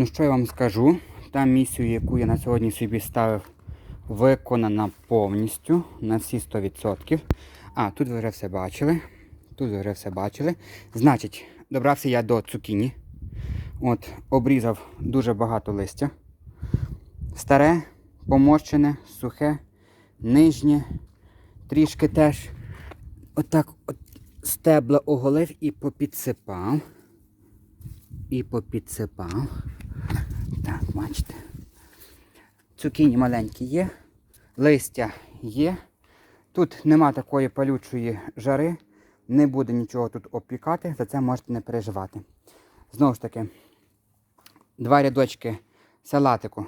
Ну що я вам скажу? Та місію, яку я на сьогодні собі ставив, виконана повністю на всі 100%. А, тут ви вже все бачили. Тут вже все бачили. Значить, добрався я до цукіні. От, обрізав дуже багато листя. Старе, поморщене, сухе, нижнє, трішки теж отак от стебла оголив і попідсипав. І попідсипав. Так, бачите. Цукіні маленькі є, листя є. Тут нема такої палючої жари, не буде нічого тут опікати, за це можете не переживати. Знову ж таки, два рядочки салатику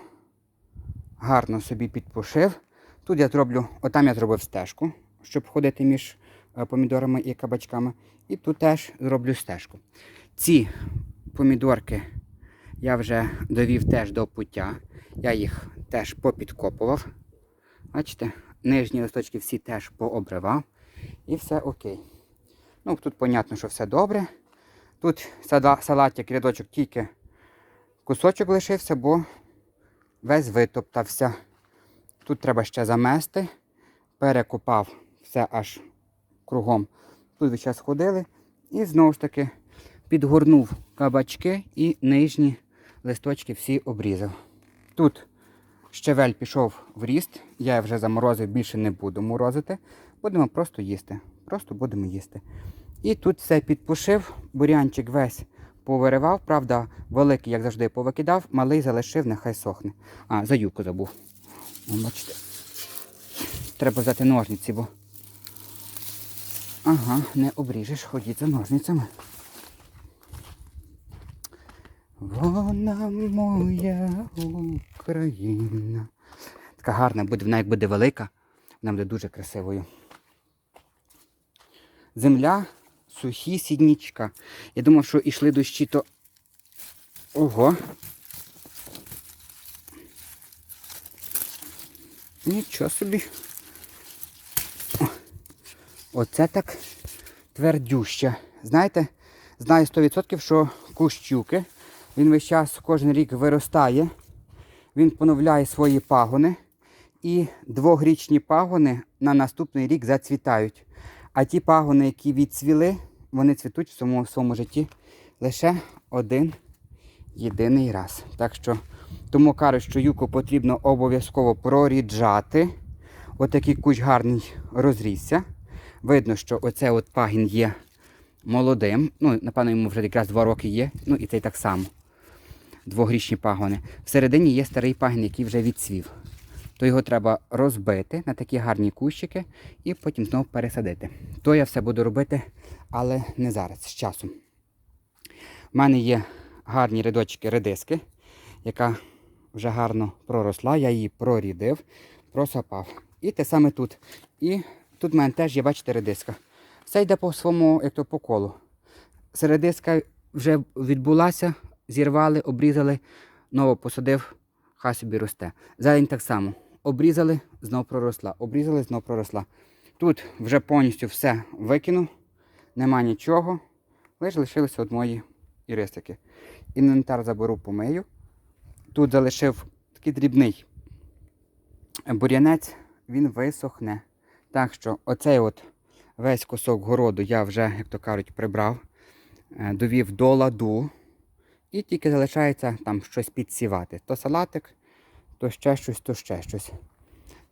гарно собі підпушив. Тут я зроблю, отам я зробив стежку, щоб ходити між е, помідорами і кабачками. І тут теж зроблю стежку. Ці помідорки я вже довів теж до пуття. Я їх теж попідкопував. Бачите, нижні листочки всі теж пообривав. І все окей. Ну, тут, понятно, що все добре. Тут салатик, рядочок тільки кусочок лишився, бо весь витоптався. Тут треба ще замести. Перекопав все аж кругом. Тут ви час ходили. І знову ж таки підгорнув кабачки і нижні листочки всі обрізав. Тут щавель пішов в ріст, я вже заморозив, більше не буду морозити. Будемо просто їсти. Просто будемо їсти. І тут все підпушив, бурянчик весь повиривав, правда, великий, як завжди, повикидав, малий залишив, нехай сохне. А, за юбку забув. Бачите. Треба взяти ножниці, бо. Ага, не обріжеш, ходіть за ножницями. Вона моя Україна. Така гарна буде, вона як буде велика, вона буде дуже красивою. Земля сухі сіднічка. Я думав, що йшли дощі, то. Ого. Нічого собі. Оце так твердюща. Знаєте, знаю 100%, що кущуки. Він весь час кожен рік виростає. Він поновляє свої пагони. І двогрічні пагони на наступний рік зацвітають. А ті пагони, які відцвіли, вони цвітуть в своєму, в своєму житті лише один єдиний раз. Так що тому кажуть, що юку потрібно обов'язково проріджати. Отакий кущ гарний розрісся. Видно, що оцей от пагін є молодим. Ну, напевно, йому вже якраз два роки є. Ну і цей так само. Двогрічні пагони. Всередині є старий пагін, який вже відцвів. То його треба розбити на такі гарні кущики і потім знову пересадити. То я все буду робити, але не зараз, з часом. У мене є гарні рядочки редиски, яка вже гарно проросла. Я її прорідив, просапав. І те саме тут. І тут в мене теж є, бачите, редиска. Все йде по своєму, як то по колу. Редиска вже відбулася, зірвали, обрізали, ново посадив, хай собі росте. Зелень так само. Обрізали, знов проросла. Обрізали, знов проросла. Тут вже повністю все викинув, нема нічого. Лише лишилися от мої ірисики. Інвентар заберу, помию. Тут залишив такий дрібний бур'янець, він висохне. Так що оцей от весь кусок городу я вже, як то кажуть, прибрав, е, довів до ладу. І тільки залишається там щось підсівати. То салатик, то ще щось, то ще щось.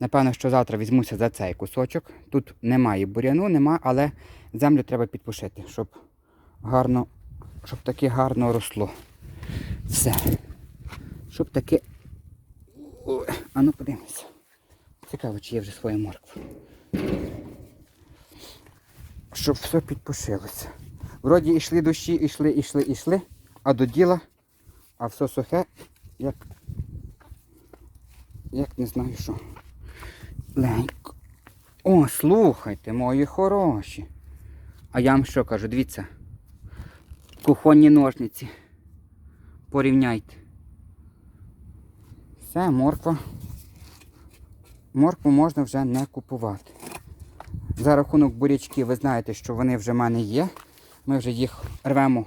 Напевно, що завтра візьмуся за цей кусочок. Тут немає буряну, нема, але землю треба підпушити, щоб гарно, щоб таке гарно росло. Все. Щоб таке. А ну подивимося. Цікаво, чи є вже своя морква. Щоб все підпушилося. Вроді йшли дощі, йшли, йшли, йшли, а до діла, а все сухе, як. Як не знаю що. Ленько. О, слухайте, мої хороші. А я вам що кажу, дивіться. Кухонні ножниці. Порівняйте. Все, морква. Моркву можна вже не купувати. За рахунок бурячків, ви знаєте, що вони вже в мене є. Ми вже їх рвемо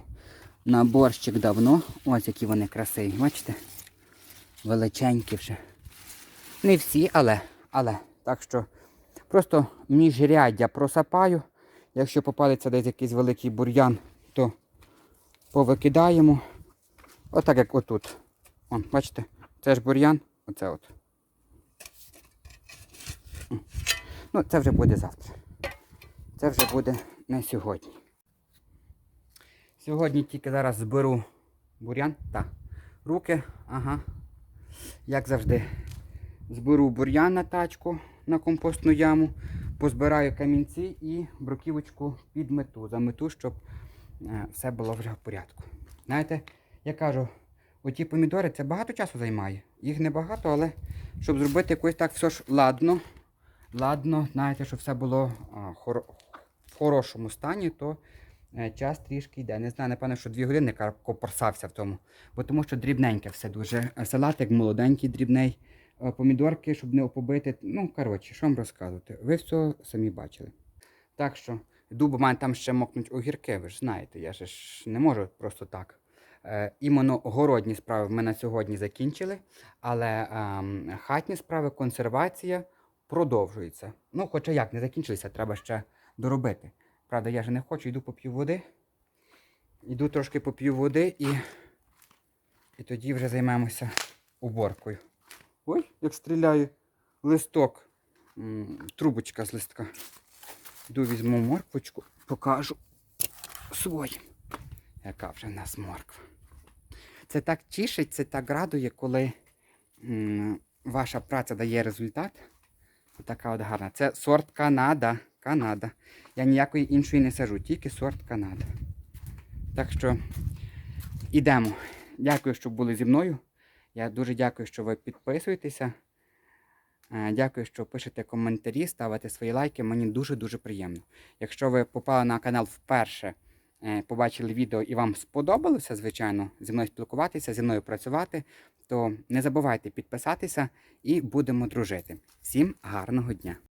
на борщик давно. Ось які вони красиві, бачите? Величенькі вже. Не всі, але, але. Так що просто міжряддя просапаю. Якщо попалиться десь якийсь великий бур'ян, то повикидаємо. Отак як отут. Вон, бачите, це ж бур'ян, оце от. Ну, це вже буде завтра. Це вже буде не сьогодні. Сьогодні тільки зараз зберу бур'ян. Так. Руки, ага. Як завжди. Зберу бур'ян на тачку на компостну яму, позбираю камінці і бруківочку підмету. Замету, щоб е, все було вже в порядку. Знаєте, я кажу, оті помідори це багато часу займає. Їх небагато, але щоб зробити якось так все ж ладно, ладно, знаєте, щоб все було а, хоро- в хорошому стані, то е, час трішки йде. Не знаю, напевно, що дві години копорсався в тому. Бо тому що дрібненьке все дуже. Е, Салатик молоденький, дрібний, е, помідорки, щоб не опобити. Ну, коротше, що вам розказувати? Ви все самі бачили. Так що, йду, бо мене там ще мокнуть огірки, ви ж знаєте, я ж не можу просто так. Е, іменно городні справи ми на сьогодні закінчили, але ем, хатні справи, консервація продовжується. Ну, хоча як не закінчилися, треба ще доробити. Правда, я же не хочу, йду поп'ю води. Йду трошки поп'ю води і, і тоді вже займемося уборкою. Ой, як стріляє листок, трубочка з листка. Йду візьму морквочку, покажу своїм. Яка вже в нас морква. Це так тішить, це так радує, коли ваша праця дає результат. Така от гарна. Це сорт Канада. Канада. Я ніякої іншої не сажу, тільки сорт Канада. Так що ідемо. Дякую, що були зі мною. Я дуже дякую, що ви підписуєтеся. Е, Дякую, що пишете коментарі, ставите свої лайки. Мені дуже-дуже приємно. Якщо ви попали на канал вперше, е, побачили відео і вам сподобалося, звичайно, зі мною спілкуватися, зі мною працювати, то не забувайте підписатися і будемо дружити. Всім гарного дня!